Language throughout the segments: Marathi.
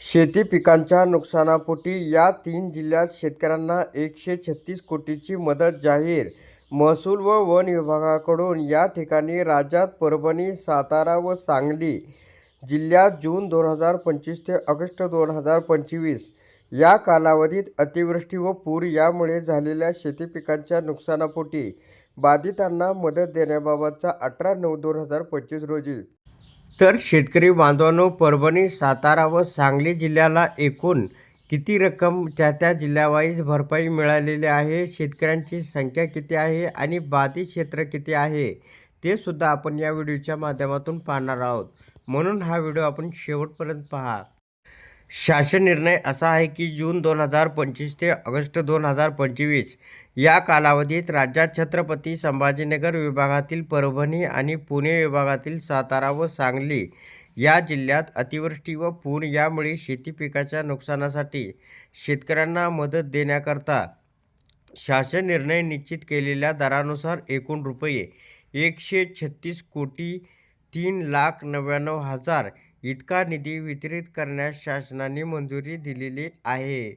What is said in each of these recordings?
शेती पिकांच्या नुकसानापोटी या तीन जिल्ह्यात शेतकऱ्यांना एकशे छत्तीस कोटीची मदत जाहीर. महसूल व वन विभागाकडून या ठिकाणी राज्यात परभणी सातारा व सांगली जिल्ह्यात जून दोन हजार पंचवीस ते ऑगस्ट दोन हजार पंचवीस या कालावधीत अतिवृष्टी व पूर यामुळे झालेल्या शेती पिकांच्या नुकसानापोटी बाधितांना मदत देण्याबाबतचा अठरा नऊ दोन हजार पंचवीस रोजी तर शेतकरी बांधवांनो परभणी सातारा व सांगली जिल्ह्याला एकूण किती रक्कम त्या त्या जिल्ह्यावाईज भरपाई मिळालेली आहे? शेतकऱ्यांची संख्या किती आहे आणि बाधित क्षेत्र किती आहे? ते सुद्धा आपण या व्हिडिओच्या माध्यमातून पाहणार आहोत. म्हणून हा व्हिडिओ आपण शेवटपर्यंत पहा. शासन निर्णय असा आहे की जून दोन हजार पंचवीस ते ऑगस्ट दोन हजार पंचवीस या कालावधीत राज्यात छत्रपती संभाजीनगर विभागातील परभणी आणि पुणे विभागातील सातारा व सांगली या जिल्ह्यात अतिवृष्टी व पूर यामुळे शेती पिकाच्या नुकसानासाठी शेतकऱ्यांना मदत देण्याकरता शासन निर्णय निश्चित केलेल्या दरानुसार एकूण रुपये एकशे छत्तीस कोटी तीन लाख नव्याण्णव हजार इतका निधी वितरित करण्यास शासनाने मंजुरी दिलेली आहे.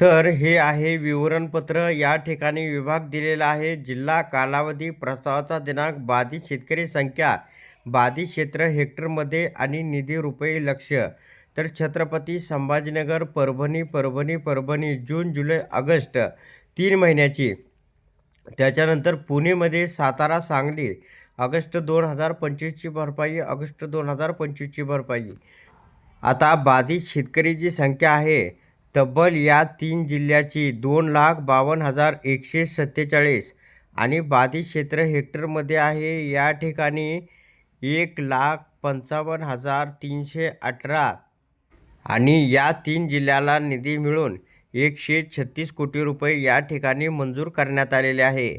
तर हे आहे विवरणपत्र. या ठिकाणी विभाग दिलेला आहे. जिल्हा कालावधी प्रस्तावाचा दिनांक बाधित शेतकरी संख्या बाधित क्षेत्र हेक्टरमध्ये आणि निधी रुपये लक्ष. तर Chhatrapati Sambhajinagar Parbhani Parbhani Parbhani June July August तीन महिन्याची. त्याच्यानंतर पुणेमध्ये सातारा सांगली ऑगस्ट दोन हजार पंचवीसची भरपाई ऑगस्ट दोन हजार पंचवीसची भरपाई. आता बाधित शेतकरीची संख्या आहे तब्बल या तीन जिल्ह्याची दोन लाख बावन्न हजार एकशे सत्तेचाळीस आणि बाधित क्षेत्र हेक्टरमध्ये आहे या ठिकाणी एक लाख पंचावन्न हजार तीनशे अठरा आणि या तीन जिल्ह्याला निधी मिळून एकशे छत्तीस कोटी रुपये या ठिकाणी मंजूर करण्यात आलेले आहे.